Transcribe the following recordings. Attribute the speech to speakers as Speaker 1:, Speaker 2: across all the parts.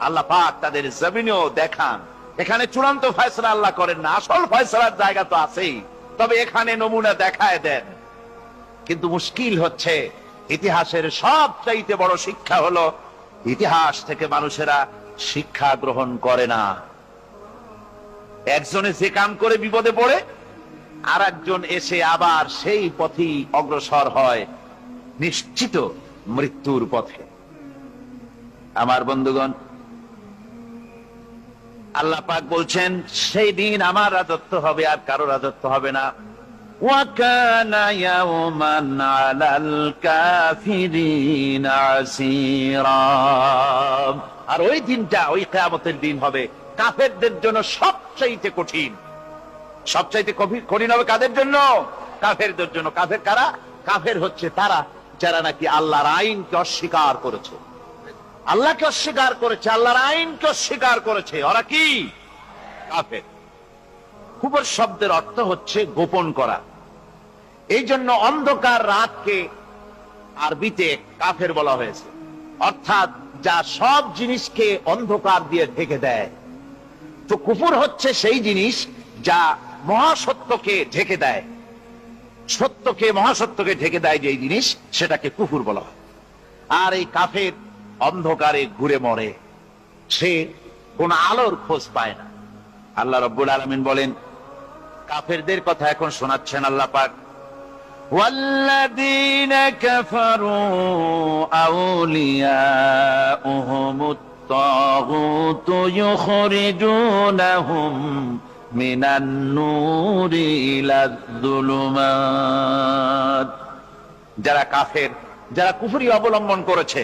Speaker 1: আল্লাহ পাক তাদের জমিনেও দেখান। এখানে চূড়ান্ত ফয়সলা আল্লাহ করেন না। আসল ফয়সলার জায়গা তো আছেই। তবে এখানে নমুনা দেখায় দেন। কিন্তু মুশকিল হচ্ছে, ইতিহাসের সব চাইতে বড় শিক্ষা হলো, ইতিহাস থেকে মানুষেরা শিক্ষা গ্রহণ করে না। একজনে যে কাম করে বিপদে পড়ে আর একজন এসে আবার সেই পথেই অগ্রসর হয়, নিশ্চিত মৃত্যুর পথে। আমার বন্ধুগণ আল্লাহ পাক বলছেন, সেই দিন আমার রাজত্ব হবে আর কারও রাজত্ব হবে না। আর ওই দিনটা, ওই কেয়ামতের দিন হবে। কাফেরদের জন্য সবচাইতে কঠিন। সবচাইতে কঠিন হবে কাদের জন্য? কাফেরদের জন্য। কাফের কারা? কাফের হচ্ছে তারা, যারা নাকি আল্লাহর আইনকে অস্বীকার করেছে। আল্লাহকে অস্বীকার করেছে, আল্লাহর আইনকে অস্বীকার করেছে। ওরা কি? কাফের। শব্দের অর্থ হচ্ছে গোপন করা। এই জন্য অন্ধকার রাতকে আরবিতে কাফের বলা হয়েছে। অর্থাৎ যা সব জিনিসকে অন্ধকার দিয়ে ঢেকে দেয়। তো কুপুর হচ্ছে সেই জিনিস যা মহাসত্যকে ঢেকে দেয়। সত্যকে, মহাসত্যকে ঢেকে দেয় যে জিনিস, সেটাকে কুকুর বলা হয়। আর এই কাফের অন্ধকারে ঘুরে মরে সে কোন আলোর খোঁজ পায় না আল্লাহ রব্বুল আলমিন বলেন কাফেরদের কথা এখন শোনাচ্ছেন আল্লাহ পাক والذين كفروا أولياؤهم الطاغوت يخرجونهم من النور إلى الظلمات যারা কাফের যারা কুফরি অবলম্বন করেছে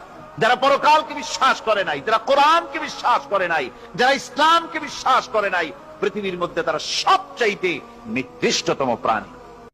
Speaker 1: যারা পরকালকে বিশ্বাস করে নাই, যারা কোরআনকে বিশ্বাস করে নাই, যারা ইসলামকে বিশ্বাস করে নাই, পৃথিবীর মধ্যে তারা সবচাইতে নিকৃষ্টতম প্রাণী।